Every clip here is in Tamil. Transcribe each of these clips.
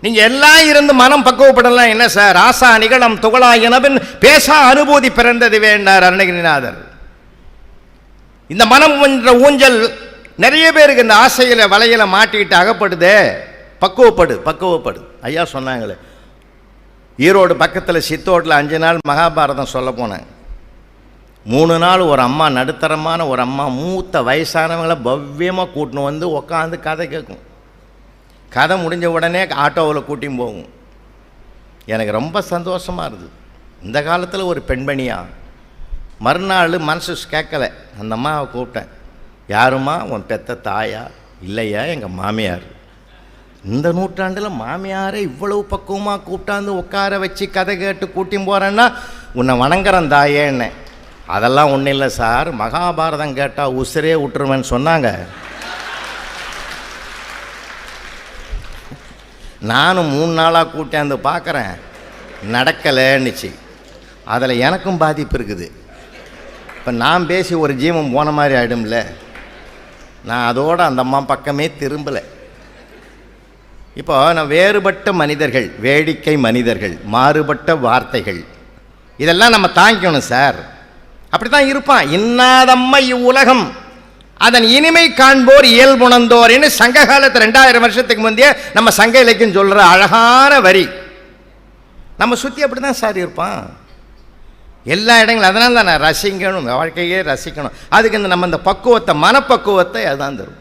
நீங்க எல்லாம் இருந்து மனம் பக்குவப்படலாம். என்ன சார்? ஆசா நிகழம் துகளா எனவின் பேசா அனுபூதி பிறந்தது வேண்டார் அருணகிரிநாதர். இந்த மனம் என்ற ஊஞ்சல் நிறைய பேருக்கு இந்த ஆசையில வலையில மாட்டிக்கிட்டு அகப்படுதே. பக்குவப்படு பக்குவப்படு. ஐயா சொன்னாங்களே. ஈரோடு பக்கத்தில் சித்தோட்டில் அஞ்சு நாள் மகாபாரதம் சொல்ல போனேன் மூணு நாள் ஒரு அம்மா நடுத்தரமான ஒரு அம்மா மூத்த வயசானவங்களை பவ்யமாக கூட்டின்னு வந்து உக்காந்து கதை கேட்கும். கதை முடிஞ்ச உடனே ஆட்டோவில் கூட்டியும் போகும். எனக்கு ரொம்ப சந்தோஷமாக இருந்தது. இந்த காலத்தில் ஒரு பெண்மணியா. மறுநாள் மனசு கேட்கல. அந்த அம்மாவை கூப்பிட்டேன். யாரும்மா உன் பெத்த தாயா? இல்லையா எங்கள் மாமியார்? இந்த நூற்றாண்டில் மாமியாரை இவ்வளவு பக்குவமாக கூப்பிட்டாந்து உட்கார வச்சு கதை கேட்டு கூட்டியும் போகிறேன்னா உன்னை வணங்குறேன் தாயேன்னு அதெல்லாம் ஒன்றும் இல்லை சார். மகாபாரதம் கேட்டால் உசிரே விட்டுருவேன்னு சொன்னாங்க. நானும் மூணு நாளாக கூட்டியாந்து பார்க்குறேன். நடக்கலைன்னுச்சு. அதில் எனக்கும் பாதிப்பு இருக்குது. இப்போ நான் பேசி ஒரு ஜீவம் போன மாதிரி ஆகிடும்ல நான் அதோட அந்த அம்மா பக்கமே திரும்பலை. இப்போ நான் வேறுபட்ட மனிதர்கள் வேடிக்கை மனிதர்கள் மாறுபட்ட வார்த்தைகள் இதெல்லாம் நம்ம தாங்கிக்கணும் சார். அப்படி தான் இருப்பான். இன்னாதம்மை இவ்வுலகம். அதன் இனிமை காண்போர் இயல்புணர்ந்தோர்னு சங்க காலத்து ரெண்டாயிரம் வருஷத்துக்கு முந்தைய நம்ம சங்க இலக்கியம் சொல்கிற அழகான வரி. நம்ம சுற்றி அப்படி தான் சார் இருப்பான் எல்லா இடங்களும் அதனால தான் நான் ரசிக்கணும் வாழ்க்கையே ரசிக்கணும். அதுக்கு இந்த நம்ம இந்த பக்குவத்தை மனப்பக்குவத்தை அதுதான் தரும்.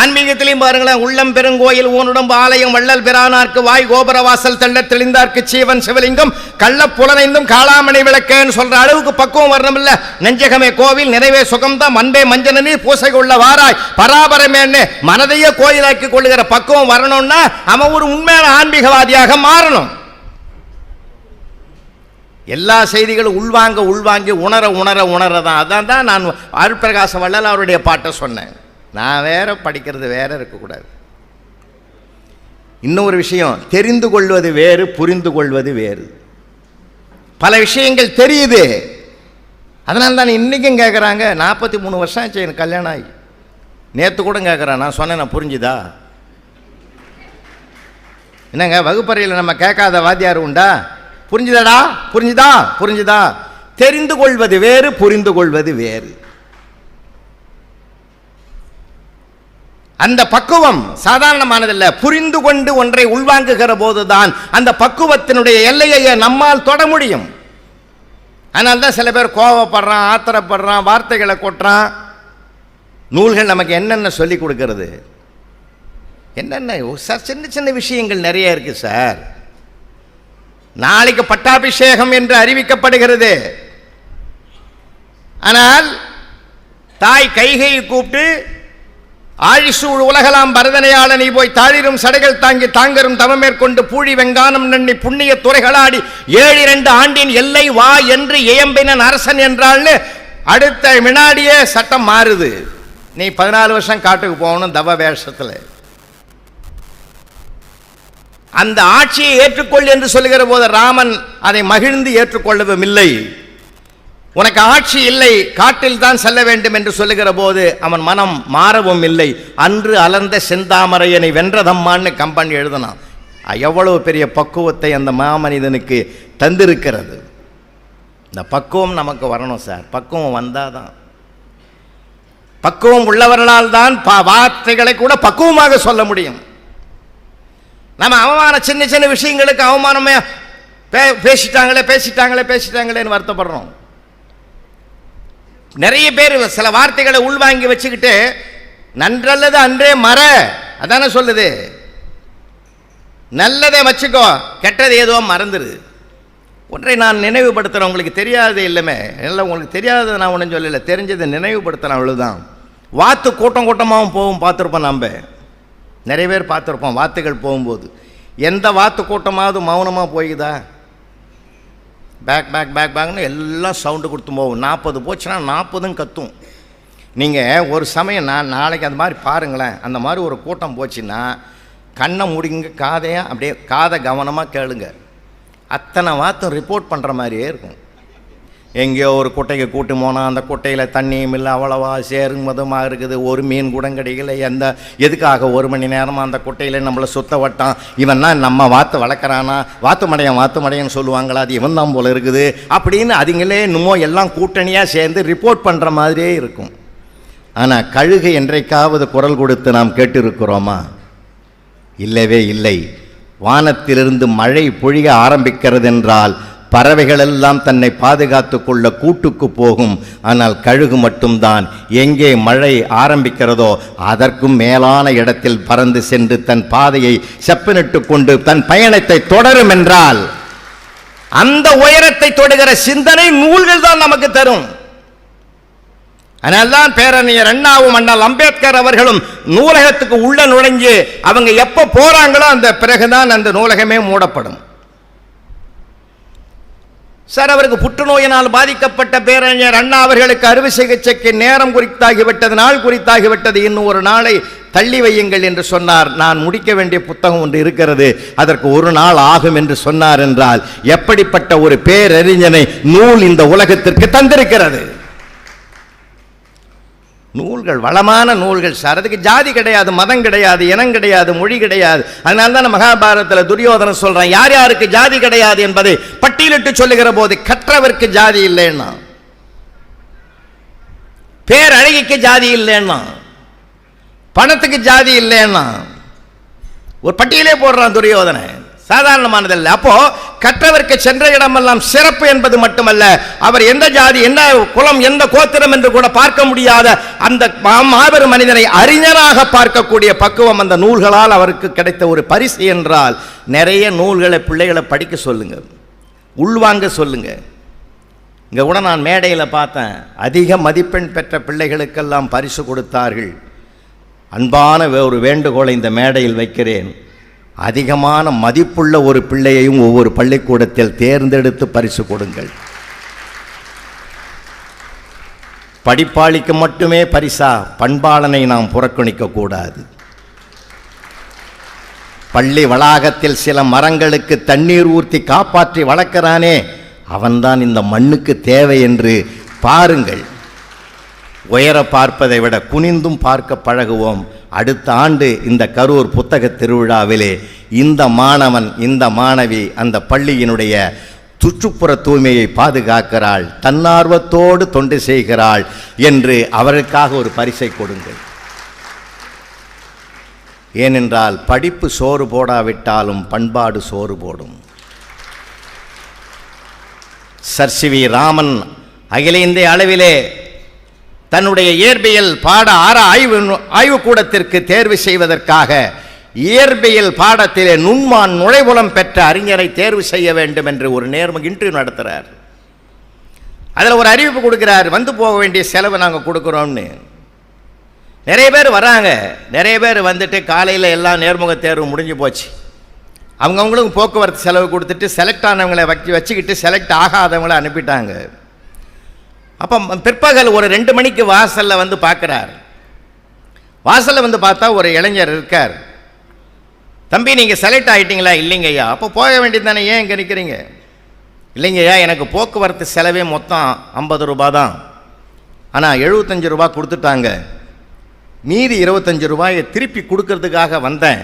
ஆன்மீகத்திலையும் பாருங்களேன் உள்ளம் பெருங்கோயில் ஊனுடம்பு ஆலயம் வள்ளல் பிரானார்க்கு வாய் கோபுர வாசல் தெளிந்தார்க்கு சீவன் சிவலிங்கம் கள்ள புலனைந்தும் காளாமணி விளக்கேன்னு சொல்ற அளவுக்கு பக்குவம் வரணும் இல்ல நெஞ்சகமே கோவில் நிறைவே சுகம்தான் மண்பே மஞ்சன நீர் பூசை உள்ள வாராய் பராபரமேன்னு மனதையே கோயிலாக்கி கொள்ளுகிற பக்குவம் வரணும்னா அவன் ஒரு உண்மையான ஆன்மீகவாதியாக மாறணும். எல்லா செய்திகளும் உள்வாங்க உள்வாங்கி உணர உணர உணர தான் அதான் தான் நான் அருட்பிரகாச வள்ளல் அவருடைய பாட்டை சொன்னேன். நான் வேற படிக்கிறது வேற இருக்கக்கூடாது. இன்னொரு விஷயம் தெரிந்து கொள்வது வேறு புரிந்து கொள்வது வேறு. பல விஷயங்கள் தெரியுது. அதனால தான் இன்றைக்கும் கேட்குறாங்க நாற்பத்தி மூணு வருஷம் ஆச்சு எனக்கு கல்யாணம் ஆகி. நேற்று கூட கேட்குறேன் நான் சொன்னேன் நான் புரிஞ்சுதா? என்னங்க வகுப்பறையில் நம்ம கேட்காத வாத்தியார் உண்டா? புரிஞ்சுதாடா? புரிஞ்சுதா? புரிஞ்சுதா? தெரிந்து கொள்வது வேறு புரிந்து கொள்வது வேறு. அந்த பக்குவம் சாதாரணமானதல்ல. புரிந்து கொண்டு ஒன்றை உள்வாங்குகிற போதுதான் அந்த பக்குவத்தினுடைய எல்லையை நம்மால் தொட முடியும். அதனால தான் சில பேர் கோவப்படுறான் ஆத்திரப்படுறான் வார்த்தைகளை கொட்டுறான். நூல்கள் நமக்கு என்னென்ன சொல்லி கொடுக்கறது? என்னென்ன? சார் சின்ன சின்ன விஷயங்கள் நிறைய இருக்கு சார். நாளைக்கு பட்டாபிஷேகம் என்று அறிவிக்கப்படுகிறது. ஆனால் தாய் கைகையை கூப்பிட்டு ஆழிசூழ் உலகலாம் பரதனையாள நீ போய் தாழிரும் சடைகள் தாங்கி தாங்கரும் தவமேற்கொண்டு பூழி வெங்கானம் நன்னி புண்ணிய துறைகளாடி ஏழு இரண்டு ஆண்டின் எல்லை வா என்று இயம்பினன் அரசன் என்றாள்னு அடுத்த வினாடியே சட்டம் மாறுது. நீ பதினாலு வருஷம் காட்டுக்கு போகணும் தவ வேஷத்தில். அந்த ஆட்சியை ஏற்றுக்கொள் என்று சொல்லுகிற போது ராமன் அதை மகிழ்ந்து ஏற்றுக்கொள்ளவும் இல்லை. உனக்கு ஆட்சி இல்லை காட்டில் தான் செல்ல வேண்டும் என்று சொல்லுகிற போது அவன் மனம் மாறவும் இல்லை. அன்று அலர்ந்த செந்தாமரையனை வென்றதம்மான்னு கம்பன் எழுதினான். எவ்வளவு பெரிய பக்குவத்தை அந்த மாமனிதனுக்கு தந்திருக்கிறது. இந்த பக்குவம் நமக்கு வரணும் சார். பக்குவம் வந்தால் தான் பக்குவம் உள்ளவர்களால் தான் வார்த்தைகளை கூட பக்குவமாக சொல்ல முடியும். நம்ம அவமான சின்ன சின்ன விஷயங்களுக்கு அவமானமே பே பேசிட்டாங்களே பேசிட்டாங்களே பேசிட்டாங்களேன்னு வருத்தப்படுறோம். நிறைய பேர் சில வார்த்தைகளை உள்வாங்கி வச்சுக்கிட்டு நன்றல்லது அன்றே மற. அதானே சொல்லுது. நல்லதை வச்சுக்கோ கெட்டது ஏதோ மறந்துடுது ஒன்றை நான் நினைவுபடுத்துகிறேன் உங்களுக்கு தெரியாதது இல்லைமே. இல்லை உங்களுக்கு தெரியாதது நான் ஒன்றும் சொல்லலை. தெரிஞ்சதை நினைவுபடுத்துகிறேன் அவ்வளோதான் வாத்து கூட்டம் கூட்டமாகவும் போகும் பார்த்துருப்போம் நம்ம நிறைய பேர் பார்த்துருப்போம் வாத்துகள் போகும்போது. எந்த வாத்து கூட்டமாவது மௌனமாக போய்க்குதா பேக் பேக் பேக் பேக்னு எல்லாம் சவுண்டு கொடுத்து போகும் நாற்பது போச்சுன்னா நாற்பதும் கத்தும். நீங்கள் ஒரு சமயம் நான் நாளைக்கு அந்த மாதிரி பாருங்களேன். அந்த மாதிரி ஒரு கூட்டம் போச்சுன்னா கண்ணை முடிங்க காதையாக அப்படியே காதை கவனமாக கேளுங்க. அத்தனை வாத்தம் ரிப்போர்ட் பண்ணுற மாதிரியே இருக்கும். எங்கேயோ ஒரு குட்டைக்கு கூட்டு போனால் அந்த குட்டையில் தண்ணியும் இல்லை அவ்வளவா சேரும் மதமாக இருக்குது. ஒரு மீன் கூட கிடைக்கல. எந்த எதுக்காக ஒரு மணி நேரமாக அந்த குட்டையில் நம்மளை சுத்த வட்டான்? இவன்னா நம்ம வாத்து வளர்க்குறானா? வாத்து மடையன் வாத்து மடையன்னு சொல்லுவாங்களா? அது இவன் தான் போல இருக்குது. அப்படின்னு அதுங்களே இன்னமும் எல்லாம் கூட்டணியாக சேர்ந்து ரிப்போர்ட் பண்ணுற மாதிரியே இருக்கும். ஆனால் கழுகு என்றைக்காவது குரல் கொடுத்து நாம் கேட்டிருக்கிறோமா? இல்லவே இல்லை. வானத்திலிருந்து மழை பொழிய ஆரம்பிக்கிறது என்றால் பறவைகளெல்லாம் தன்னை பாதுகாத்து கொள்ள கூட்டுக்கு போகும். ஆனால் கழுகு மட்டும்தான். எங்கே மழை ஆரம்பிக்கிறதோ அதற்கும் மேலான இடத்தில் பறந்து சென்று தன் பாதையை செப்பனிட்டு கொண்டு தன் பயணத்தை தொடரும் என்றால் அந்த உயரத்தை தொடுகிற சிந்தனை நூல்கள் தான் நமக்கு தரும். அதனால்தான் பேரறிஞர் அண்ணாவும் அண்ணல் அம்பேத்கர் அவர்களும் நூலகத்துக்கு உள்ள நுழைஞ்சு அவங்க எப்போ போறாங்களோ அந்த பிறகுதான் அந்த நூலகமே மூடப்படும். சார் அவருக்கு புற்றுநோயினால் பாதிக்கப்பட்ட பேரறிஞர் அண்ணா அவர்களுக்கு அறுவை சிகிச்சைக்கு நேரம் குறித்தாகிவிட்டது நாள் குறித்தாகிவிட்டது. இன்னும் ஒரு நாளை தள்ளி வையுங்கள் என்று சொன்னார். நான் முடிக்க வேண்டிய புத்தகம் ஒன்று இருக்கிறது. அதற்கு ஒரு நாள் ஆகும் என்று சொன்னார் என்றால் எப்படிப்பட்ட ஒரு பேரறிஞனை நூல் இந்த உலகத்திற்கு தந்திருக்கிறது? நூல்கள் வளமான நூல்கள் சார் அதுக்கு ஜாதி கிடையாது மதம் கிடையாது இனம் கிடையாது மொழி கிடையாது. அதனால தான் மகாபாரதத்தில் துரியோதனன் சொல்றான் யார் யாருக்கு ஜாதி கிடையாது என்பதை பட்டியலிட்டு சொல்லுகிற போது கற்றவருக்கு ஜாதி இல்லைன்னா பேரழகிக்கு ஜாதி இல்லைன்னா பணத்துக்கு ஜாதி இல்லைன்னா ஒரு பட்டியலே போடுறான் துரியோதனை சாதாரணமானதல்ல. அப்போ கற்றவருக்கு சென்ற இடமெல்லாம் சிறப்பு என்பது மட்டுமல்ல அவர் எந்த ஜாதி என்ன குலம் எந்த கோத்திரம் என்று கூட பார்க்க முடியாத அந்த மா- மாபெரும் மனிதனை அறிஞராக பார்க்கக்கூடிய பக்குவம் அந்த நூல்களால் அவருக்கு கிடைத்த ஒரு பரிசு என்றால் நிறைய நூல்களை பிள்ளைகளை படிக்க சொல்லுங்க. உள்வாங்க சொல்லுங்க. இங்க கூட நான் மேடையில் பார்த்தேன் அதிக மதிப்பெண் பெற்ற பிள்ளைகளுக்கெல்லாம் பரிசு கொடுத்தார்கள். அன்பான வே- ஒரு வேண்டுகோளை இந்த மேடையில் வைக்கிறேன். அதிகமான மதிப்புள்ள ஒரு பிள்ளையையும் ஒவ்வொரு பள்ளிக்கூடத்தில் தேர்ந்தெடுத்து பரிசு கொடுங்கள். படிப்பாளிக்கு மட்டுமே பரிசா பண்பாளனை நாம் புறக்கணிக்கக்கூடாது பள்ளி வளாகத்தில் சில மரங்களுக்கு தண்ணீர் ஊற்றி காப்பாற்றி வளர்க்கிறானே அவன்தான் இந்த மண்ணுக்கு தேவை என்று பாருங்கள். உயர பார்ப்பதை விட குனிந்தும் பார்க்க பழகுவோம். அடுத்த ஆண்டு இந்த கரூர் புத்தக திருவிழாவிலே இந்த மாணவன் இந்த மாணவி அந்த பள்ளியினுடைய சுற்றுப்புற தூய்மையை பாதுகாக்கிறாள் தன்னார்வத்தோடு தொண்டு செய்கிறாள் என்று அவருக்காக ஒரு பரிசை கொடுங்கள். ஏனென்றால் படிப்பு சோறு போடாவிட்டாலும் பண்பாடு சோறு போடும். சர் சி வி ராமன் அகில இந்திய அளவிலே தன்னுடைய இயற்பியல் பாட ஆர ஆய்வு ஆய்வுக்கூடத்திற்கு தேர்வு செய்வதற்காக இயற்பியல் பாடத்திலே நுண்மான் நுழைவுலம் பெற்ற அறிஞரை தேர்வு செய்ய வேண்டும் என்று ஒரு நேர்ம இன்டர்வியூ நடத்துகிறார் அதில் ஒரு அறிவிப்பு கொடுக்கிறார் வந்து போக வேண்டிய செலவு நாங்கள் கொடுக்குறோம்னு. நிறைய பேர் வராங்க. நிறைய பேர் வந்துட்டு காலையில் எல்லாம் நேர்முக தேர்வு முடிஞ்சு போச்சு. அவங்கவுங்களுக்கு போக்குவரத்து செலவு கொடுத்துட்டு செலக்ட் ஆனவங்களை வச்சு வச்சுக்கிட்டு செலக்ட் ஆகாதவங்களை அனுப்பிட்டாங்க. அப்போ பிற்பகல் ஒரு ரெண்டு மணிக்கு வாசலில் வந்து பார்க்குறார் வாசலில் வந்து பார்த்தா ஒரு இளைஞர் இருக்கார். தம்பி நீங்கள் செலக்ட் ஆகிட்டீங்களா இல்லைங்க ஐயா அப்போ போக வேண்டியது தானே ஏன் இங்கே நிற்கிறீங்க இல்லைங்க ஐயா எனக்கு போக்குவரத்து செலவே மொத்தம் ஐம்பது ரூபா தான். ஆனால் எழுபத்தஞ்சு ரூபா கொடுத்துட்டாங்க. மீதி இருபத்தஞ்சு ரூபாயை திருப்பி கொடுக்கறதுக்காக வந்தேன்.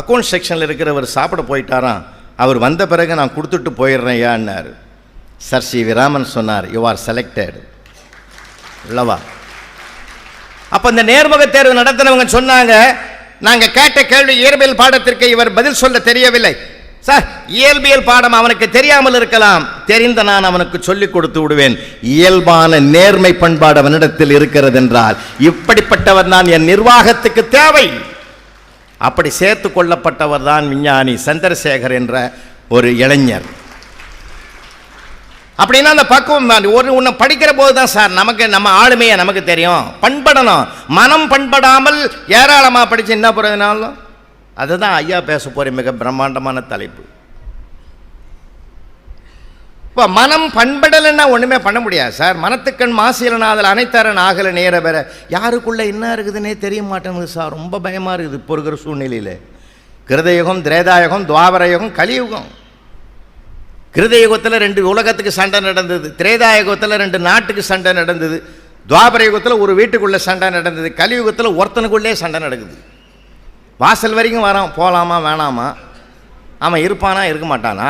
அக்கௌண்ட் செக்ஷனில் இருக்கிறவர் சாப்பிட போயிட்டாராம். அவர் வந்த பிறகு நான் கொடுத்துட்டு போயிடுறேன் ஐயான்னாரு சர் ஸ்ரீ விராமன் சொன்னார் யூ ஆர் செலக்டட் இல்லவா அப்போ இந்த நேர்முக தேர்வு நடத்தினவங்க சொன்னாங்க நாங்கள் கேட்ட கேள்வி இயற்பியல் பாடத்திற்கு இவர் பதில் சொல்ல தெரியவில்லை. சார் இயல்பியல் பாடம் அவனுக்கு தெரியாமல் இருக்கலாம். தெரிந்த நான் அவனுக்கு சொல்லிக் கொடுத்து விடுவேன். இயல்பான நேர்மை பண்பாடு அவனிடத்தில் இருக்கிறது என்றால் இப்படிப்பட்டவர் தான் என் நிர்வாகத்துக்கு தேவை. அப்படி சேர்த்து கொள்ளப்பட்டவர் தான் விஞ்ஞானி சந்திரசேகர் என்ற ஒரு இளைஞர். அப்படின்னா அந்த பக்குவம் ஒரு ஒன்று படிக்கிற போது தான் சார் நமக்கு நம்ம ஆளுமையை நமக்கு தெரியும். பண்படணும். மனம் பண்படாமல் ஏராளமாக படித்து என்ன போகிறதுனாலும் அதுதான் ஐயா பேச போகிற மிக பிரம்மாண்டமான தலைப்பு. இப்போ மனம் பண்படலைன்னா ஒன்றுமே பண்ண முடியாது சார். மனத்துக்கண் மாசியலனாதல் அனைத்தரன் ஆகல நேர வேற யாருக்குள்ளே என்ன இருக்குதுன்னே தெரிய மாட்டேங்குது சார். ரொம்ப பயமாக இருக்குது இப்போ இருக்கிற சூழ்நிலையில். கிருதயுகம் திரேதாயுகம் துவாபரயுகம் கலியுகம். கிருதயுகத்தில் ரெண்டு உலகத்துக்கு சண்டை நடந்தது திரேதாயுகத்தில் ரெண்டு நாட்டுக்கு சண்டை நடந்தது துவாபர யுகத்தில் ஒரு வீட்டுக்குள்ளே சண்டை நடந்தது கலியுகத்தில் ஒருத்தனுக்குள்ளே சண்டை நடக்குது. வாசல் வரைக்கும் வரான் போகலாமா வேணாமா? அவன் இருப்பானா இருக்க மாட்டானா?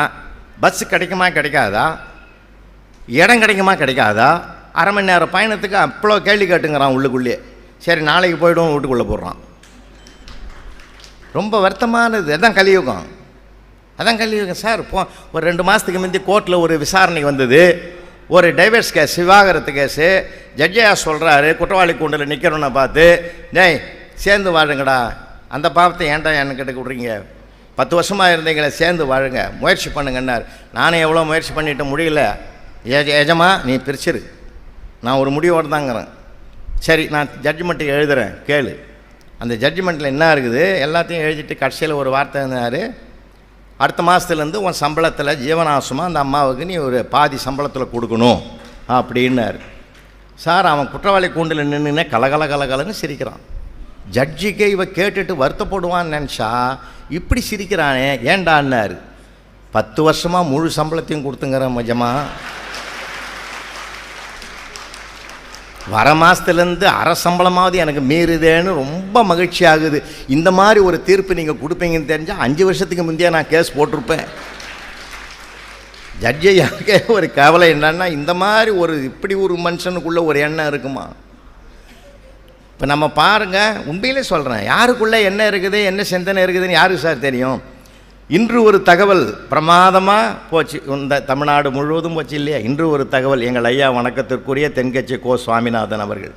பஸ் கிடைக்குமா கிடைக்காதா? இடம் கிடைக்குமா கிடைக்காதா? அரை மணி நேரம் பயணத்துக்கு அவ்வளோ கேள்வி கேட்டுங்கிறான் உள்ளுக்குள்ளேயே சரி நாளைக்கு போய்டும் வீட்டுக்குள்ளே போடுறான். ரொம்ப வருத்தமானது அதான் கலியுகம். அதான் கலியுகம் சார் போ ஒரு ரெண்டு மாதத்துக்கு முந்தி கோர்ட்டில் ஒரு விசாரணை வந்தது. ஒரு டைவர்ஸ் கேஸ் விவாகரத்து கேஸு ஜட்ஜையா சொல்கிறாரு குற்றவாளி கூண்டில் நிற்கிறோன்னு பார்த்து டேய் சேர்ந்து வாழுங்கடா. அந்த பாவத்தை ஏன்டா என்கிட்ட விட்றீங்க? பத்து வருஷமாக இருந்தீங்களே சேர்ந்து வாழுங்க. முயற்சி பண்ணுங்கன்னார். நானே எவ்வளோ முயற்சி பண்ணிட்டு முடியல. எஜ எஜமா நீ பிரிச்சிரு. நான் ஒரு முடிவோடு தாங்கிறேன் சரி நான் ஜட்ஜ்மெண்ட்டு எழுதுகிறேன் கேளு. அந்த ஜட்ஜ்மெண்ட்டில் என்ன இருக்குது? எல்லாத்தையும் எழுதிட்டு கடைசியில் ஒரு வார்த்தை இருந்தார் அடுத்த மாதத்துலேருந்து உன் சம்பளத்தில் ஜீவனாசமாக அந்த அம்மாவுக்கு நீ ஒரு பாதி சம்பளத்தில் கொடுக்கணும் அப்படின்னாரு. சார் அவன் குற்றவாளி கூண்டில் நின்றுனே கலகல கலகலன்னு சிரிக்கிறான். ஜட்ஜிக்கே இவ கேட்டுட்டு வருத்தப்படுவான்னு நினச்சா இப்படி சிரிக்கிறானே ஏண்டான்னாரு. பத்து வருஷமாக முழு சம்பளத்தையும் கொடுத்துங்கிறேன் மஜமாக வர மாதத்துலேருந்து அரை சம்பளமாவது எனக்கு மீறுதேன்னு ரொம்ப மகிழ்ச்சி ஆகுது இந்த மாதிரி ஒரு தீர்ப்பு நீங்கள் கொடுப்பீங்கன்னு தெரிஞ்சால் அஞ்சு வருஷத்துக்கு முந்தைய நான் கேஸ் போட்டிருப்பேன். ஜட்ஜையாக்கே ஒரு கவலை என்னன்னா இந்த மாதிரி ஒரு இப்படி ஒரு மனுஷனுக்குள்ளே ஒரு எண்ணம் இருக்குமா? இப்போ நம்ம பாருங்கள் உண்மையிலே சொல்கிறேன் யாருக்குள்ளே என்ன இருக்குது என்ன சிந்தனை இருக்குதுன்னு யாருக்கு சார் தெரியும்? இன்று ஒரு தகவல் பிரமாதமாக போச்சு. இந்த தமிழ்நாடு முழுவதும் போச்சு இல்லையா? இன்று ஒரு தகவல் எங்கள் ஐயா வணக்கத்திற்குரிய தென்கட்சி கோ சுவாமிநாதன் அவர்கள்.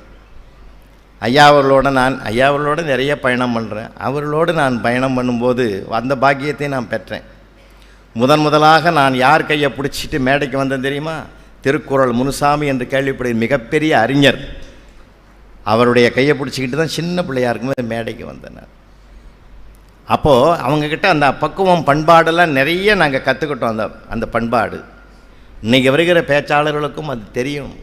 ஐயா அவர்களோடு நான் ஐயா அவர்களோடு நிறைய பயணம் பண்ணுறேன் அவர்களோடு நான் பயணம் பண்ணும்போது அந்த பாக்கியத்தை நான் பெற்றேன். முதன் முதலாக நான் யார் கையை பிடிச்சிட்டு மேடைக்கு வந்தேன் தெரியுமா? திருக்குறள் முனுசாமி என்று கேள்விப்படைய மிகப்பெரிய அறிஞர். அவருடைய கையை பிடிச்சிக்கிட்டு தான் சின்ன பிள்ளையா இருக்கும்போது மேடைக்கு வந்தேன் நான். அப்போது அவங்கக்கிட்ட அந்த பக்குவம் பண்பாடெல்லாம் நிறைய நாங்கள் கற்றுக்கிட்டோம் அந்த அந்த பண்பாடு. இன்றைக்கி வருகிற பேச்சாளர்களுக்கும் அது தெரியும்.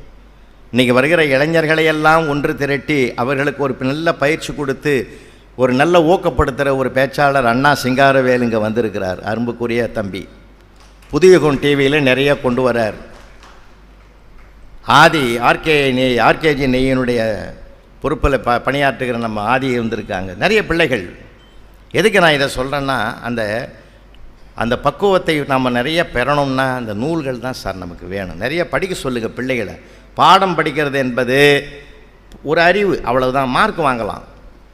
இன்றைக்கி வருகிற இளைஞர்களையெல்லாம் ஒன்று திரட்டி அவர்களுக்கு ஒரு நல்ல பயிற்சி கொடுத்து ஒரு நல்ல ஊக்கப்படுத்துகிற ஒரு பேச்சாளர் அண்ணா சிங்காரவேல் இங்கே வந்திருக்கிறார் அரும்புக்குரிய தம்பி. புதியகுன் டிவியில் நிறைய கொண்டு வரார். ஆதி ஆர்கே நெய் ஆர்கேஜி நெய்யினுடைய பொறுப்பில் ப பணியாற்றுகிற நம்ம ஆதி இருந்திருக்காங்க. நிறைய பிள்ளைகள். எதுக்கு நான் இதை சொல்கிறேன்னா அந்த அந்த பக்குவத்தை நம்ம நிறைய பெறணும்னா அந்த நூல்கள் தான் சார் நமக்கு வேணும். நிறைய படிக்க சொல்லுங்கள் பிள்ளைகளை. பாடம் படிக்கிறது என்பது ஒரு அறிவு அவ்வளவுதான். மார்க் வாங்கலாம்.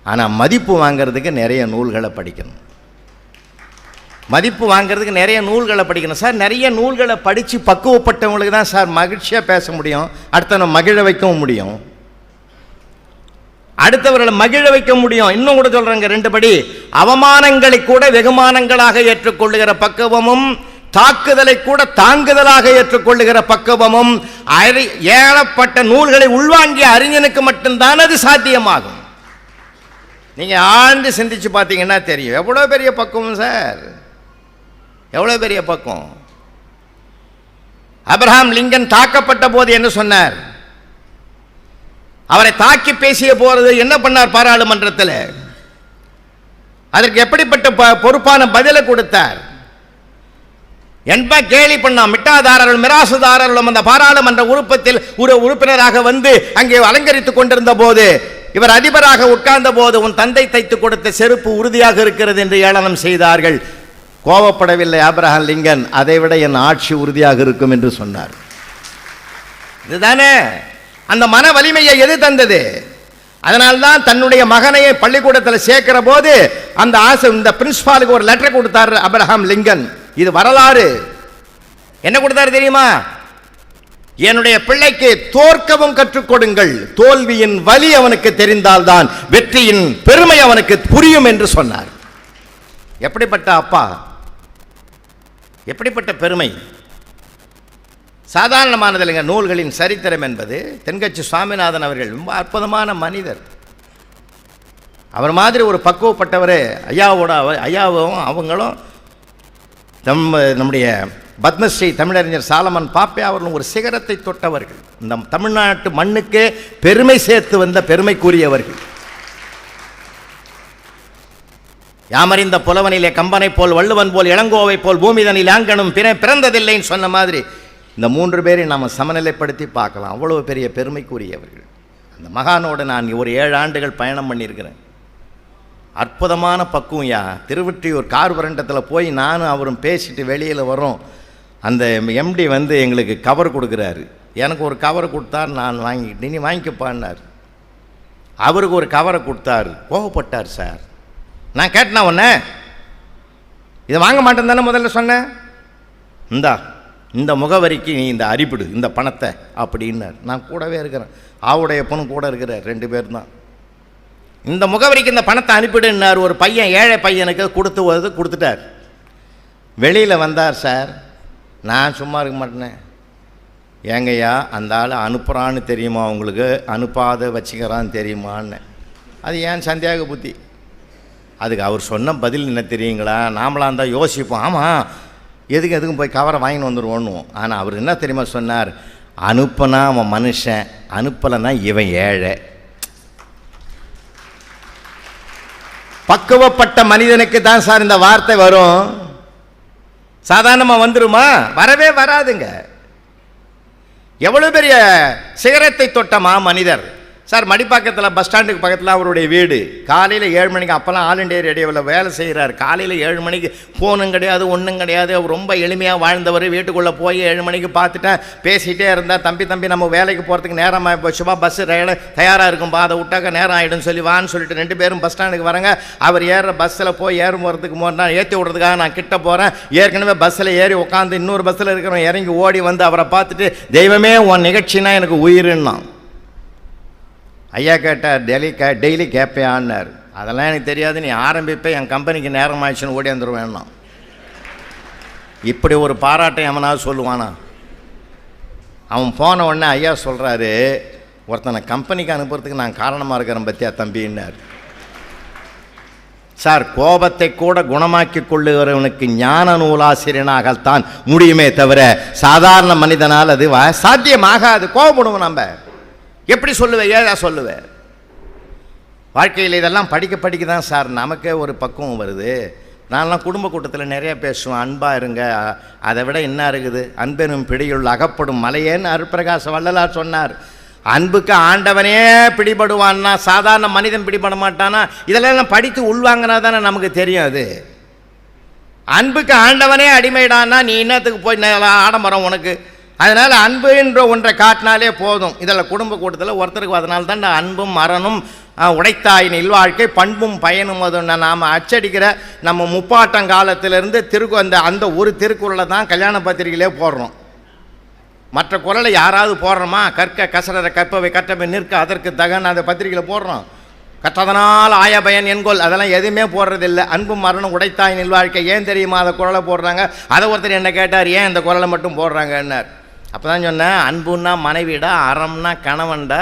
ஆனால் மதிப்பு வாங்கிறதுக்கு நிறைய நூல்களை படிக்கணும். மதிப்பு வாங்குறதுக்கு நிறைய நூல்களை படிக்கணும். சார் நிறைய நூல்களை படித்து பக்குவப்பட்டவங்களுக்கு தான் சார் மகிழ்ச்சியாக பேச முடியும். அடுத்தவனை மகிழ வைக்கவும் முடியும். அடுத்தவர்களை மகிழ வைக்க முடியும். இன்னும் கூட சொல்கிறேங்க ரெண்டு படி அவமானங்களை கூட வெகுமானங்களாக ஏற்றுக்கொள்ளுகிற பக்குவமும் தாக்குதலை கூட தாங்குதலாக ஏற்றுக்கொள்ளுகிற பக்குவமும் அறி ஏழப்பட்ட நூல்களை உள்வாங்கிய அறிஞனுக்கு மட்டும்தான் அது சாத்தியமாகும். நீங்கள் ஆழ்ந்து சிந்திச்சு பார்த்தீங்கன்னா தெரியும். எவ்வளோ பெரிய பக்குவம் சார்? எவ்வளோ பெரிய பக்கம் அப்ரஹாம் லிங்கன் தாக்கப்பட்ட போது என்ன சொன்னார்? அவரை தாக்கி பேசிய போறது என்ன பண்ணார் பாராளுமன்றத்தில்? அதற்கு எப்படிப்பட்ட ப- பொறுப்பான பதிலை கொடுத்தார்? என்ப கேலி பண்ணா மிட்டாதாரர்கள் மிராசுதாரர்களும் அந்த பாராளுமன்ற உறுப்பத்தில் ஒரு உறுப்பினராக வந்து அங்கே அலங்கரித்துக் கொண்டிருந்த போது இவர் அதிபராக உட்கார்ந்த போது உன் தந்தை தைத்து கொடுத்த செருப்பு உறுதியாக இருக்கிறது என்று ஏளனம் செய்தார்கள். கோபப்படவில்லை ஆபிரகாம் லிங்கன் அதைவிட என் ஆட்சி உறுதியாக இருக்கும் என்று சொன்னார். இதுதானே? அந்த மன வலிமையை எது தந்தது? அதனால்தான் தன்னுடைய மகனையை பள்ளிக்கூடத்தில் சேர்க்கிற போது அந்த ஆசை இந்த பிரின்சிபாலுக்கு ஒரு லெட்டர் கொடுத்தார் அப்ரஹாம் லிங்கன். இது வரலாறு. என்ன கொடுத்தாரு தெரியுமா? என்னுடைய பிள்ளைக்கு தோற்கவும் கற்றுக் கொடுங்கள். தோல்வியின் வலி அவனுக்கு தெரிந்தால்தான் வெற்றியின் பெருமை அவனுக்கு புரியும் என்று சொன்னார். எப்படிப்பட்ட அப்பா? எப்படிப்பட்ட பெருமை? சாதாரணமானது இல்லைங்க நூல்களின் சரித்திரம் என்பது தென்கட்சி சுவாமிநாதன் அவர்கள் ரொம்ப அற்புதமான மனிதர். அவர் மாதிரி ஒரு பக்குவப்பட்டவர் ஐயாவோட ஐயாவும் அவங்களும் நம் நம்முடைய பத்மஸ்ரீ தமிழறிஞர் சாலமன் பாப்பே அவர்களும் ஒரு சிகரத்தை தொட்டவர்கள். இந்த தமிழ்நாட்டு மண்ணுக்கே பெருமை சேர்த்து வந்த பெருமைக்குரியவர்கள். யாமறிந்த புலவனிலே கம்பனை போல் வள்ளுவன் போல் இளங்கோவை போல் பூமிதனில் ஆங்கனும் பிற பிறந்ததில்லைன்னு சொன்ன மாதிரி இந்த மூன்று பேரை நாம் சமநிலைப்படுத்தி பார்க்கலாம். அவ்வளோ பெரிய பெருமைக்குரியவர்கள். அந்த மகானோடு நான் ஒரு ஏழு ஆண்டுகள் பயணம் பண்ணியிருக்கிறேன். அற்புதமான பக்குவம் யா. திருவெற்றியூர் கார் வரண்டத்தில் போய் நானும் அவரும் பேசிட்டு வெளியில் வரோம் அந்த எம்டி வந்து எங்களுக்கு கவர் கொடுக்குறாரு. எனக்கு ஒரு கவர் கொடுத்தார் நான் வாங்கிக்கிட்டு நீ வாங்கிக்கப்பான்னார். அவருக்கு ஒரு கவரை கொடுத்தாரு. கோவப்பட்டார் சார். நான் கேட்டேன் உன்ன? இதை வாங்க மாட்டேன் தானே முதல்ல சொன்னேன்? இந்தா இந்த முகவரிக்கு நீ இந்த அரிப்பிடு இந்த பணத்தை அப்படின்னார். நான் கூடவே இருக்கிறேன். ஆவுடைய பொண்ணு கூட இருக்கிறார் ரெண்டு பேர் தான் இந்த முகவரிக்கு இந்த பணத்தை அனுப்பிடுன்னார். ஒரு பையன் ஏழை பையனுக்கு கொடுத்து வருது கொடுத்துட்டார். வெளியில் வந்தார் சார். நான் சும்மா இருக்க மாட்டேனே. ஏங்கய்யா அந்த ஆள் அனுப்புகிறான்னு தெரியுமா உங்களுக்கு? அனுப்பாத வச்சுக்கிறான்னு தெரியுமான்னு. அது ஏன் சந்தேக புத்தி? அதுக்கு அவர் சொன்ன பதில் என்ன தெரியுங்களா? நாமளாக இருந்தால் யோசிப்போம். ஆமாம் எதுக்கு எதுக்கும் போய் கவரை வாங்கின்னு வந்துடுவோன்னுவோம் ஆனால் அவர் என்ன தெரியுமா சொன்னார்? அனுப்புனா அவன் மனுஷன் அனுப்பலைன்னா இவன் ஏழை. பக்குவப்பட்ட மனிதனுக்கு தான் சார் இந்த வார்த்தை வரும். சாதாரணமாக வந்துருமா? வரவே வராதுங்க. எவ்வளோ பெரிய சிகரத்தை தொட்டமா மனிதர்? சார் மடிப்பாக்கத்தில் பஸ் ஸ்டாண்டுக்கு பக்கத்தில் அவருடைய வீடு. காலையில் ஏழு மணிக்கு அப்போல்லாம் ஆல் இண்டியா ரேடியோவில் வேலை செய்கிறார் காலையில் ஏழு மணிக்கு ஃபோனும் கிடையாது ஒன்றும் கிடையாது. அவர் ரொம்ப எளிமையாக வாழ்ந்தவர். வீட்டுக்குள்ளே போய் ஏழு மணிக்கு பார்த்துட்டேன் பேசிகிட்டே இருந்தால் தம்பி தம்பி நம்ம வேலைக்கு போகிறதுக்கு நேரமாக போச்சுப்பா பஸ்ஸு ரயில் தயாராக இருக்கும்பா அதை விட்டாக்க நேரம் ஆகிடும் சொல்லி வான்னு சொல்லிட்டு ரெண்டு பேரும் பஸ் ஸ்டாண்டுக்கு வராங்க. அவர் ஏறுற பஸ்ஸில் போய் ஏறும் போகிறதுக்கு முன்னாடி ஏற்றி விடுறதுக்காக நான் கிட்ட போகிறேன் ஏற்கனவே பஸ்ஸில் ஏறி உட்காந்து இன்னொரு பஸ்ஸில் இருக்கிறவன் இறங்கி ஓடி வந்து அவரை பார்த்துட்டு தெய்வமே உன் நிகழ்ச்சினா எனக்கு உயிருன்னான். ஐயா கேட்டார் டெய்லி கே டெய்லி கேட்பேன்னார் அதெல்லாம் எனக்கு தெரியாது நீ ஆரம்பிப்பேன் என் கம்பெனிக்கு நேரம் ஆயிடுச்சுன்னு ஓடி வந்துடுவேன்னா இப்படி ஒரு பாராட்டை எவனாவது சொல்லுவானா? அவன் போன உடனே ஐயா சொல்கிறாரு ஒருத்தனை கம்பெனிக்கு அனுப்புறதுக்கு நான் காரணமாக இருக்கிறேன் பத்தியா தம்பின்னார். சார் கோபத்தை கூட குணமாக்கி கொள்ளுகிறவனுக்கு ஞான நூலாசிரியனாகத்தான் முடியுமே தவிர சாதாரண மனிதனால் அது சாத்தியமாகாது. கோபப்படுவோம் நம்ம. எப்படி சொல்லுவேன்? ஏதா சொல்லுவேன்? வாழ்க்கையில் இதெல்லாம் படிக்க படிக்க தான் சார். நமக்கே ஒரு பக்குவம் வருது. நான்லாம் குடும்ப கூட்டத்தில் நிறையா பேசுவேன். அன்பாக இருங்க. அதை விட என்ன இருக்குது? அன்பெனும் பிடியுள் அகப்படும் மலையேன்னு அருப்பிரகாச வள்ளலார் சொன்னார். அன்புக்கு ஆண்டவனே பிடிபடுவான்னா சாதாரண மனிதன் பிடிபட மாட்டானா? இதெல்லாம் படித்து உள்வாங்கினா தானே நமக்கு தெரியும் அது. அன்புக்கு ஆண்டவனே அடிமைடான்னா நீ இன்னத்துக்கு போய் ஆடம்பரம் உனக்கு. அதனால் அன்பு என்ற ஒன்றை காட்டினாலே போதும். இதில் குடும்ப கூட்டத்தில் ஒருத்தருக்கு அதனால தான் நான் அன்பும் மரணும் உடைத்தாயின் இல்வாழ்க்கை பண்பும் பயனும் அது நாம் அச்சடிக்கிற நம்ம முப்பாட்டம் காலத்திலிருந்து திருக்கு அந்த அந்த ஒரு திருக்குறளை தான் கல்யாண பத்திரிகையிலே போடுறோம். மற்ற குரலை யாராவது போடுறோமா? கற்க கசரர கற்பவை கற்றவை நிற்க அதற்கு தகன் அந்த பத்திரிகையில் போடுறோம். கற்றதனால் ஆய பயன் என்கொள் அதெல்லாம் எதுவுமே போடுறதில்லை. அன்பும் மரணம் உடைத்தாய் நில்வாழ்க்கை ஏன் தெரியுமா? அந்த குரலை போடுறாங்க. அதை ஒருத்தர் என்ன கேட்டார்? ஏன் இந்த குரலை மட்டும் போடுறாங்கன்னார். அப்போ தான் சொன்னேன் அன்புன்னா மனைவிடா அறம்னா கணவன்டா.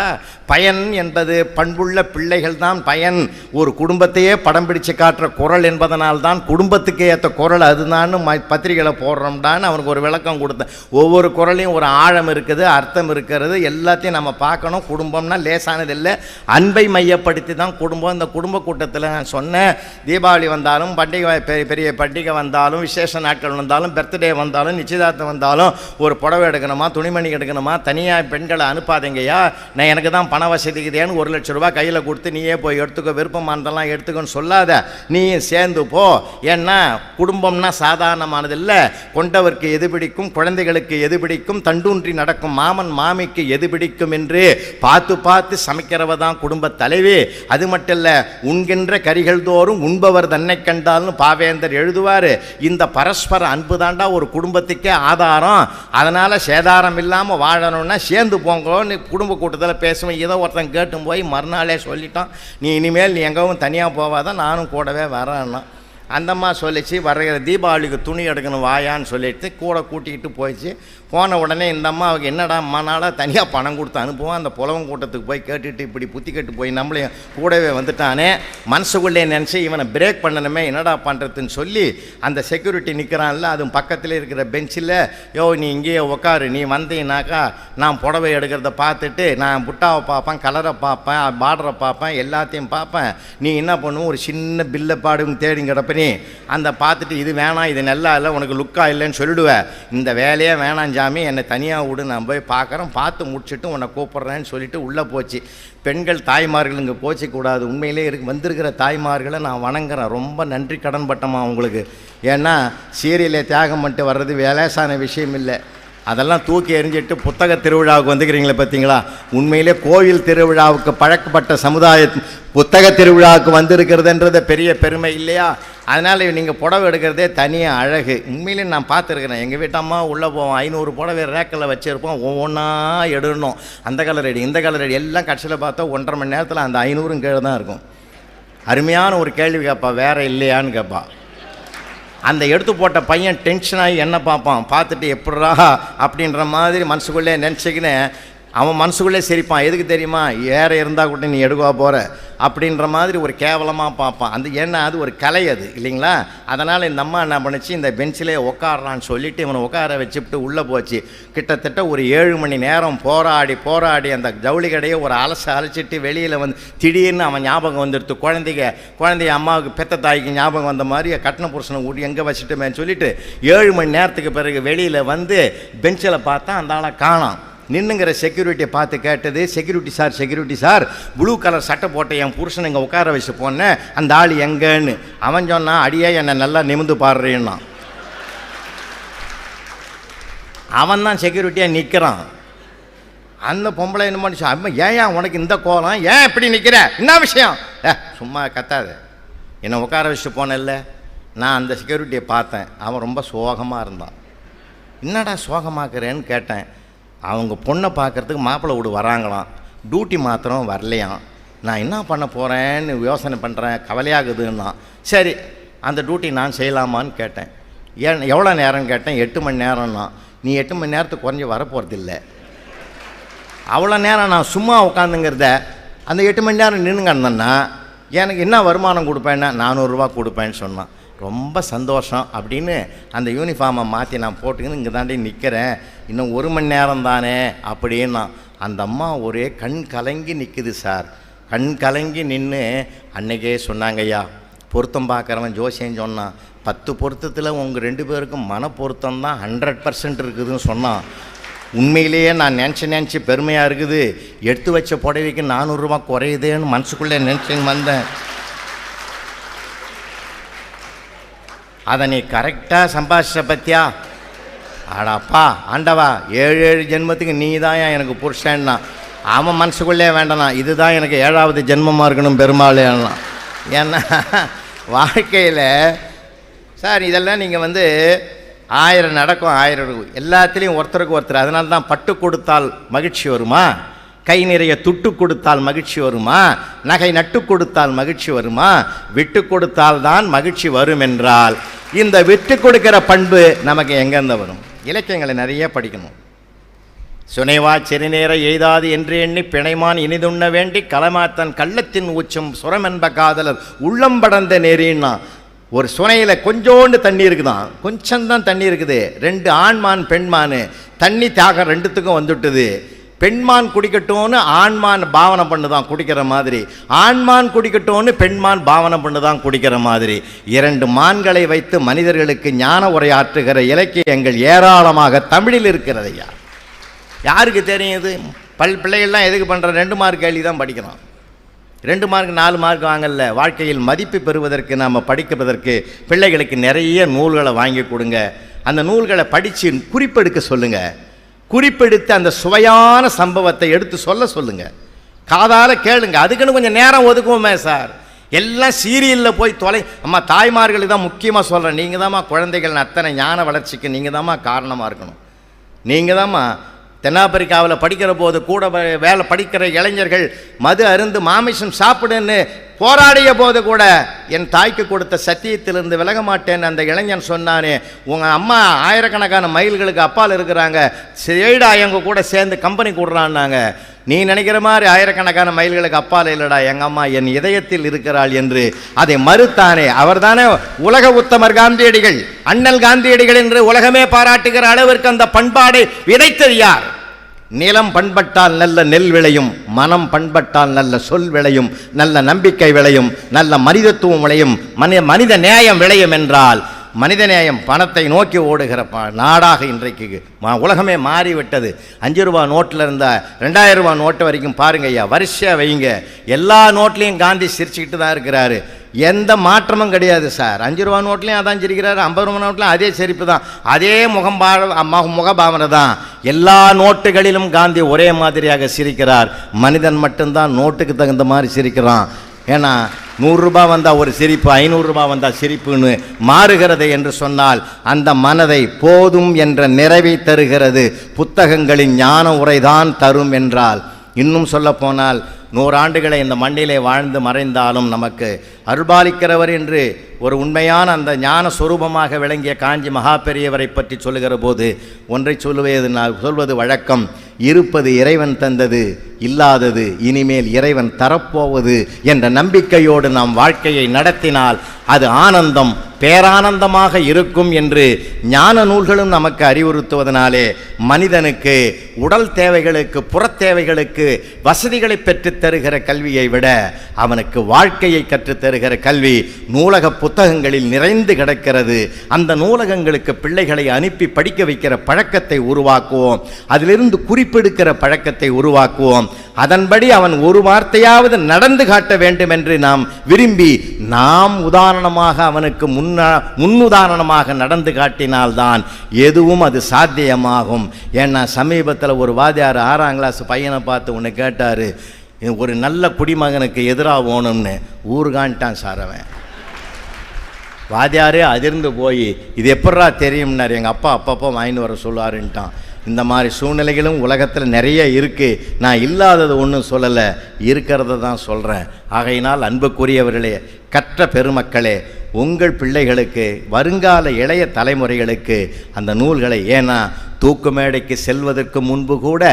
பயன் என்பது பண்புள்ள பிள்ளைகள் தான் பயன். ஒரு குடும்பத்தையே படம் பிடிச்சு காட்டுற குரல் என்பதனால் தான் குடும்பத்துக்கு ஏற்ற குரல் அதுதான்னு ம பத்திரிகையில் போடுறோம்டான்னு அவனுக்கு ஒரு விளக்கம் கொடுத்தேன். ஒவ்வொரு குரலையும் ஒரு ஆழம் இருக்குது அர்த்தம் இருக்கிறது எல்லாத்தையும் நம்ம பார்க்கணும். குடும்பம்னா லேசானது இல்லை. அன்பை மையப்படுத்தி தான் குடும்பம். இந்த குடும்ப கூட்டத்தில் நான் சொன்னேன் தீபாவளி வந்தாலும் பண்டிகை பெரிய பெரிய பண்டிகை வந்தாலும் விசேஷ நாட்கள் வந்தாலும் பர்த்டே வந்தாலும் நிச்சயதார்த்தம் வந்தாலும் ஒரு புடவை எடுக்கணும்? துணிமணி எடுக்கணுமா தனியாக பெண்களை அனுப்பாதீங்கய்யா. நான் எனக்கு தான் பண வசதிக்குதேன்னு ஒரு லட்ச ரூபா கையில் கொடுத்து நீயே போய் எடுத்துக்கோ விருப்பமானதெல்லாம் எடுத்துக்கோன்னு சொல்லாத. நீயும் சேர்ந்து போ. ஏன்னா குடும்பம்னா சாதாரணமானது இல்லை. கொண்டவர்க்கு எது பிடிக்கும் குழந்தைகளுக்கு எது பிடிக்கும் தண்டூன்றி நடக்கும் மாமன் மாமிக்கு எது பிடிக்கும் என்று பார்த்து பார்த்து சமைக்கிறவ தான் குடும்ப தலைவி. அது மட்டும் இல்லை உண்கின்ற கரிகள் தோறும் உண்பவர் தன்னை கண்டால்னு பாவேந்தர் எழுதுவார். இந்த பரஸ்பர அன்பு தாண்டா ஒரு குடும்பத்துக்கே ஆதாரம். அதனால் ஆதாரம் இல்லாமல் வாழணும்னா சேர்ந்து போங்கன்னு குடும்ப கூட்டத்தில் பேசுவேன். ஏதோ ஒருத்தன் கேட்டும் போய் மறுநாளே சொல்லிட்டான். நீ இனிமேல் நீ எங்கவும் தனியாக போவாத நானும் கூடவே வரேன்னா. அந்தம்மா சொல்லிச்சு வர்ற தீபாவளிக்கு துணி எடுக்கணும் வாயான்னு சொல்லிட்டு கூட கூட்டிக்கிட்டு போயிடுச்சு போன உடனே இந்த அம்மாவுக்கு என்னடா மனாலாக தனியாக பணம் கொடுத்து அனுப்புவோம். அந்த புலவன் கூட்டத்துக்கு போய் கேட்டுட்டு இப்படி புத்தி கட்டு போய் நம்மளையும் கூடவே வந்துட்டானே. மனசுக்குள்ளே நினச்சி இவனை பிரேக் பண்ணணுமே என்னடா பண்ணுறதுன்னு சொல்லி அந்த செக்யூரிட்டி நிற்கிறான்ல அதுவும் பக்கத்தில் இருக்கிற பெஞ்சில் யோ நீ இங்கேயே உக்காரு நீ வந்தீங்கனாக்கா நான் புடவை எடுக்கிறத பார்த்துட்டு நான் புட்டாவை பார்ப்பேன் கலரை பார்ப்பேன் பார்டரை பார்ப்பேன் எல்லாத்தையும் பார்ப்பேன். நீ என்ன பண்ணுவோம் ஒரு சின்ன பில்லை பாடுங்க தேடி கிடப்ப நீ. அந்த பார்த்துட்டு இது வேணாம் இது நல்லா இல்லை உனக்கு லுக்காக இல்லைன்னு சொல்லிடுவேன் இந்த வேலையே வேணாம் ஜாமி என்னை தனியாக விடு நான் போய் பார்க்குறேன் பார்த்து முடிச்சுட்டு உன்னை கூப்பிட்றேன்னு சொல்லிட்டு உள்ளே போச்சு. பெண்கள் தாய்மார்கள் இங்கே போச்சக்கூடாது உண்மையிலே இருக்கு வந்திருக்கிற தாய்மார்களை நான் வணங்குறேன். ரொம்ப நன்றி கடன் பட்டமா உங்களுக்கு. ஏன்னா சீரியலை தியாகம் பண்ணிட்டு வர்றது வேலேசான விஷயம் இல்லை. அதெல்லாம் தூக்கி எறிஞ்சிட்டு புத்தக திருவிழாவுக்கு வந்துக்கிறீங்களே பார்த்தீங்களா? உண்மையிலே கோயில் திருவிழாவுக்கு பழக்கப்பட்ட சமுதாய புத்தக திருவிழாவுக்கு வந்திருக்கிறதுன்றது பெரிய பெருமை இல்லையா? அதனால் நீங்கள் புடவை எடுக்கிறதே தனியாக அழகு. உண்மையிலே நான் பார்த்துருக்குறேன். எங்கள் வீட்டம்மா உள்ளே போவோம் ஐநூறு புடவை ரேக்கில் வச்சுருப்போம். ஒவ்வொன்றா எடுணும் அந்த கலர் ரெடி இந்த கலர் அடி எல்லாம் கட்சியில் பார்த்தா ஒன்றரை மணி நேரத்தில் அந்த ஐநூறும் கீழே தான் இருக்கும். அருமையான ஒரு கேள்வி கேட்பா. வேறு இல்லையான்னு கேட்பா. அந்த எடுத்து போட்ட பையன் டென்ஷன் ஆகி என்ன பார்ப்பான்? பார்த்துட்டு எப்படா அப்படின்ற மாதிரி மனசுக்குள்ளே நினச்சிக்கினேன். அவன் மனசுக்குள்ளே சிரிப்பான். எதுக்கு தெரியுமா? ஏற இருந்தால் கூட நீ எடுக்கவா போகிற அப்படின்ற மாதிரி ஒரு கேவலமாக பார்ப்பான். அந்த ஏன்னா அது ஒரு கலை அது இல்லைங்களா? அதனால் இந்த அம்மா என்ன பண்ணுச்சு இந்த பெஞ்சிலே உட்காடுறான்னு சொல்லிவிட்டு இவனை உட்கார வச்சுட்டு உள்ளே போச்சு. கிட்டத்தட்ட ஒரு ஏழு மணி நேரம் போராடி போராடி அந்த ஜவுளி கடையை ஒரு அலச அழைச்சிட்டு வெளியில் வந்து திடீர்னு அவன் ஞாபகம் வந்துடுத்து. குழந்தைங்க குழந்தைய அம்மாவுக்கு பெத்த தாய்க்கு ஞாபகம் வந்த மாதிரி கட்டண புருஷனை ஊட்டி எங்கே வச்சுட்டுமேன்னு சொல்லிட்டு ஏழு மணி நேரத்துக்கு பிறகு வெளியில் வந்து பெஞ்சில் பார்த்தா அந்த ஆளை காணான் நின்னுங்கிற செக்யூரிட்டியை பார்த்து கேட்டது security sir security sir blue colour சட்டை போட்ட என் புருஷன் இங்கே உட்கார வச்சு போனேன் அந்த ஆள் எங்கன்னு? அவன் சொன்னான் அடியே என்னை நல்லா நிமிந்து பாடுறேன்னா அவன் தான் செக்யூரிட்டியாக நிற்கிறான் அந்த பொம்பளை என்ன பண்ணிச்சு? அம்மா ஏன் உனக்கு இந்த கோலம்? ஏன் இப்படி நிற்கிற என்ன விஷயம்? ஏ சும்மா கத்தாது. என்னை உட்கார வச்சுட்டு போனேன்ல நான் அந்த செக்யூரிட்டியை பார்த்தேன். அவன் ரொம்ப சோகமாக இருந்தான். என்னடா சோகமாக்குறேன்னு கேட்டேன். அவங்க பொண்ணை பார்க்கறதுக்கு மாப்பிள்ளை வீடு வராங்களாம். டியூட்டி மாத்திரம் வரலையாம். நான் என்ன பண்ண போகிறேன்னு யோசனை பண்ணுறேன் கவலையாகுதுன்னா. சரி அந்த டியூட்டி நான் செய்யலாமான்னு கேட்டேன். ஏன் எவ்வளோ நேரம்னு கேட்டேன் எட்டு மணி நேரம்னா. நீ எட்டு மணி நேரத்துக்கு குறைஞ்சி வரப்போகிறதில்ல அவ்வளோ நேரம் நான் சும்மா உட்காந்துங்கிறத அந்த எட்டு மணி நேரம் நின்று எனக்கு என்ன வருமானம் கொடுப்பேன்னா நானூறுரூவா கொடுப்பேன்னு சொன்னான். ரொம்ப சந்தோஷம் அப்படின்னு அந்த யூனிஃபார்மை மாற்றி நான் போட்டுக்கின்னு இங்கே தாண்டி நிற்கிறேன் இன்னும் ஒரு மணி நேரம் தானே அப்படின்னா அந்த அம்மா ஒரே கண் கலங்கி நிற்குது சார். கண் கலங்கி நின்று அன்னைக்கே சொன்னாங்கய்யா பொருத்தம் பார்க்குறவன் ஜோசியம் சொன்னான். பத்து பொருத்தத்தில் உங்கள் ரெண்டு பேருக்கும் மன பொருத்தம் தான் ஹண்ட்ரட் பர்சன்ட் இருக்குதுன்னு சொன்னான். உண்மையிலேயே நான் நினச்சி நினச்சி பெருமையாக இருக்குது. எடுத்து வச்ச புடவைக்கு நானூறுரூவா குறையுதேன்னு மனசுக்குள்ளே நினச்சின்னு வந்தேன். அதை நீ கரெக்டாக சம்பாதிச்ச பத்தியா? ஆடாப்பா ஆண்டவா ஏழு ஏழு ஜென்மத்துக்கு நீ தான் எனக்கு புருஷன்னா. அவன் மனசுக்குள்ளே வேண்டானா இதுதான் எனக்கு ஏழாவது ஜென்மமாக இருக்கணும் பெருமாளேன்னா ஏன்னா வாழ்க்கையில் சார் இதெல்லாம் நீங்கள் வந்து ஆயிரம் நடக்கும் ஆயிரம் இருக்கும் எல்லாத்துலேயும் ஒருத்தருக்கு ஒருத்தர் அதனால தான் பட்டு கொடுத்தால் மகிழ்ச்சி வருமா? கை நிறைய துட்டு கொடுத்தால் மகிழ்ச்சி வருமா? நகை நட்டு கொடுத்தால் மகிழ்ச்சி வருமா? விட்டு கொடுத்தால் தான் மகிழ்ச்சி வரும் என்றால் இந்த விட்டு கொடுக்கிற பண்பு நமக்கு எங்கேருந்து வரும்? இலக்கியங்களை நிறைய படிக்கணும். சுனைவா சிறுநேர எய்தாது என்று எண்ணி பிணைமான் இனிதுண்ண வேண்டி களமாத்தன் கள்ளத்தின் உச்சம் சுரமென்ப காதலர் உள்ளம் படர்ந்த நெறின்னா ஒரு சுனையில் கொஞ்சோண்டு தண்ணி இருக்குதான் கொஞ்சம்தான் தண்ணி இருக்குது. ரெண்டு ஆண்மான் பெண்மான் தண்ணி தியாகம் ரெண்டுத்துக்கும் வந்துட்டுது. பெண்மான் குடிக்கட்டும்னு ஆண்மான் பாவனை பண்ணுதான் குடிக்கிற மாதிரி. ஆண்மான் குடிக்கட்டும்னு பெண்மான் பாவனை பண்ணுதான் குடிக்கிற மாதிரி. இரண்டு மான்களை வைத்து மனிதர்களுக்கு ஞான உரையாற்றுகிற இலக்கியங்கள் ஏராளமாக தமிழில் இருக்கிறது ஐயா யாருக்கு தெரியுது பல் பிள்ளைகள்லாம் எதுக்கு பண்ணுற ரெண்டு மார்க் கேள்வி தான் படிக்கிறோம். ரெண்டு மார்க் நாலு மார்க் வாங்கல. வாழ்க்கையில் மதிப்பு பெறுவதற்கு நாம் படிக்கிறதற்கு பிள்ளைகளுக்கு நிறைய நூல்களை வாங்கி கொடுங்க. அந்த நூல்களை படித்து குறிப்பெடுக்க சொல்லுங்கள் குறிப்பெடுத்து அந்த சுவையான சம்பவத்தை எடுத்து சொல்ல சொல்லுங்க. காதால் கேளுங்க. அதுக்குன்னு கொஞ்சம் நேரம் ஒதுக்குவோமே சார். எல்லாம் சீரியலில் போய் தொலை அம்மா தாய்மார்களுக்கு தான் முக்கியமாக சொல்கிறேன் நீங்கள் தாம்மா குழந்தைகள் அத்தனை ஞான வளர்ச்சிக்கு நீங்கள் தாம்மா காரணமாக இருக்கணும். நீங்கள் தாம்மா தென்னாப்பிரிக்காவில் படிக்கிற போது கூட வேலை படிக்கிற இளைஞர்கள் மது அருந்து மாமிசம் சாப்பிடுன்னு போராடிய போது கூட என் தாய்க்கு கொடுத்த சத்தியத்திலிருந்து விலக மாட்டேன் அந்த இளைஞன் சொன்னானே. உங்கள் அம்மா ஆயிரக்கணக்கான மைல்களுக்கு அப்பால் இருக்கிறாங்க. சரிடா எங்கள் கூட சேர்ந்து கம்பெனி கூடுறான்னாங்க. நீ நினைக்கிற மாதிரி ஆயிரக்கணக்கான மைல்களுக்கு அப்பால் இல்லடா எங்கள் அம்மா என் இதயத்தில் இருக்கிறாள் என்று. அதை மறுத்தானே அவர்தானே உலக உத்தமர் காந்தியடிகள் அண்ணல் காந்தியடிகள் என்று உலகமே பாராட்டுகிற அளவிற்கு அந்த பண்பாடை விதைத்தது யார்? நிலம் பண்பட்டால் நல்ல நெல் விளையும் மனம் பண்பட்டால் நல்ல சொல் விளையும் நல்ல நம்பிக்கை விளையும் நல்ல மனிதத்துவம் விளையும் மனித மனித நேயம் விளையும் என்றால் மனித நேயம் பணத்தை நோக்கி ஓடுகிற ப நாடாக இன்றைக்கு மா உலகமே மாறிவிட்டது. அஞ்சு ரூபா நோட்டில் இருந்த ரெண்டாயிரம் ரூபா நோட்டு வரைக்கும் பாருங்க ஐயா வரிசையாக வைங்க. எல்லா நோட்லேயும் காந்தி சிரிச்சுக்கிட்டு தான் இருக்கிறாரு. எந்த மாற்றமும் கிடையாது சார். அஞ்சு ரூபா நோட்லையும் அதான் சிரிக்கிறாரு ஐம்பது ரூபா நோட்லையும் அதே சிரிப்பு தான். அதே முகம் முகபாவனை தான். எல்லா நோட்டுகளிலும் காந்தி ஒரே மாதிரியாக சிரிக்கிறார். மனிதன் மட்டும்தான் நோட்டுக்கு தகுந்த மாதிரி சிரிக்கிறான். ஏன்னா நூறுரூபா வந்தால் ஒரு சிரிப்பு ஐநூறுரூபா வந்தால் சிரிப்புன்னு மாறுகிறது என்று சொன்னால் அந்த மனதை போதும் என்ற நிறைவை தருகிறது. புத்தகங்களின் ஞான உரைதான் தரும் என்றால் இன்னும் சொல்லப்போனால் நூறாண்டுகளை இந்த மண்ணிலே வாழ்ந்து மறைந்தாலும் நமக்கு அருள்பாலிக்கிறவர் என்று ஒரு உண்மையான அந்த ஞான சுரூபமாக விளங்கிய காஞ்சி மகாபெரியவரை பற்றி சொல்லுகிற போது ஒன்றை சொல்லுவது நான் சொல்வது வழக்கம். இருப்பது இறைவன் தந்தது இல்லாதது இனிமேல் இறைவன் தரப்போவது என்ற நம்பிக்கையோடு நாம் வாழ்க்கையை நடத்தினால் அது ஆனந்தம் பேரானந்தமாக இருக்கும் என்று ஞான நூல்களும் நமக்கு அறிவுறுத்துவதனாலே மனிதனுக்கு உடல் தேவைகளுக்கு புறத்தேவைகளுக்கு வசதிகளை பெற்றுத் தருகிற கல்வியை விட அவனுக்கு வாழ்க்கையை கற்றுத் தருகிற கல்வி நூலக புத்தகங்களில் நிறைந்து கிடக்கிறது. அந்த நூலகங்களுக்கு பிள்ளைகளை அனுப்பி படிக்க வைக்கிற பழக்கத்தை உருவாக்குவோம். அதிலிருந்து குறிப்பெடுக்கிற பழக்கத்தை உருவாக்குவோம். அதன்படி அவன் ஒரு வார்த்தையாவது நடந்து காட்ட வேண்டும் என்று நாம் விரும்பி நாம் உதாரணமாக அவனுக்கு முன்னா முன்னுதாரணமாக நடந்து காட்டினால்தான் எதுவும் அது சாத்தியமாகும். ஏன்னா சமீபத்தில் ஒரு வாத்தியார் ஆறாம் கிளாஸ் பையனை பார்த்து ஒன்று கேட்டார். ஒரு நல்ல குடிமகனுக்கு எதிராக ஓணும்னு ஊருகான்ட்டான் சார் அவன். வாத்தியாரே அதிர்ந்து போய் இது எப்பட்றா தெரியும்னார்? எங்கள் அப்பா அப்பப்போ வாங்கிட்டு வர சொல்லுவாருன்ட்டான். இந்த மாதிரி சூழ்நிலைகளும் உலகத்தில் நிறைய இருக்குது நான் இல்லாதது ஒன்றும் சொல்லலை இருக்கிறத தான் சொல்கிறேன் ஆகையினால் அன்புக்குரியவர்களே கற்ற பெருமக்களே உங்கள் பிள்ளைகளுக்கு வருங்கால இளைய தலைமுறைகளுக்கு அந்த நூல்களை ஏன்னா தூக்கு மேடைக்கு செல்வதற்கு முன்பு கூட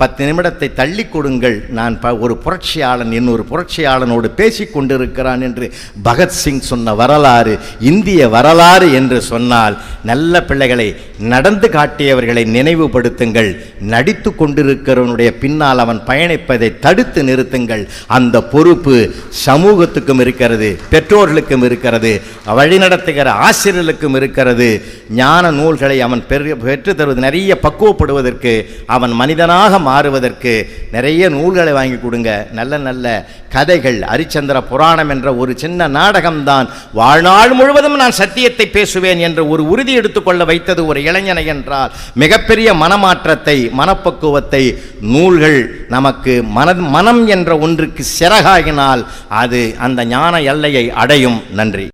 பத்து நிமிடத்தை தள்ளி கொடுங்கள். நான் ப ஒரு புரட்சியாளன் இன்னொரு புரட்சியாளனோடு பேசி கொண்டிருக்கிறான் என்று பகத்சிங் சொன்ன வரலாறு இந்திய வரலாறு என்று சொன்னால் நல்ல பிள்ளைகளை நடந்து காட்டியவர்களை நினைவுபடுத்துங்கள். நடித்து கொண்டிருக்கிறவனுடைய பின்னால் அவன் பயணிப்பதை தடுத்து நிறுத்துங்கள். அந்த பொறுப்பு சமூகத்துக்கும் இருக்கிறது பெற்றோர்களுக்கும் இருக்கிறது வழிநடத்துகிற ஆசிரியர்களுக்கும் இருக்கிறது. ஞான நூல்களை அவன் பெற்று தருவது நிறைய பக்குவப்படுவதற்கு அவன் மனிதனாக மாறுவதற்கு நிறைய நூல்களை வாங்கி கொடுங்க. நல்ல நல்ல கதைகள். அரிச்சந்திர புராணம் என்ற ஒரு சின்ன நாடகம்தான். வாழ்நாள் முழுவதும் நான் சத்தியத்தை பேசுவேன் என்று ஒரு உறுதி எடுத்துக்கொள்ள வைத்தது ஒரு இளைஞனை என்றால் மிகப்பெரிய மனமாற்றத்தை மனப்பக்குவத்தை நூல்கள் நமக்கு மன மனம் என்ற ஒன்றுக்கு சிறகாகினால் அது அந்த ஞான எல்லையை அடையும். நன்றி.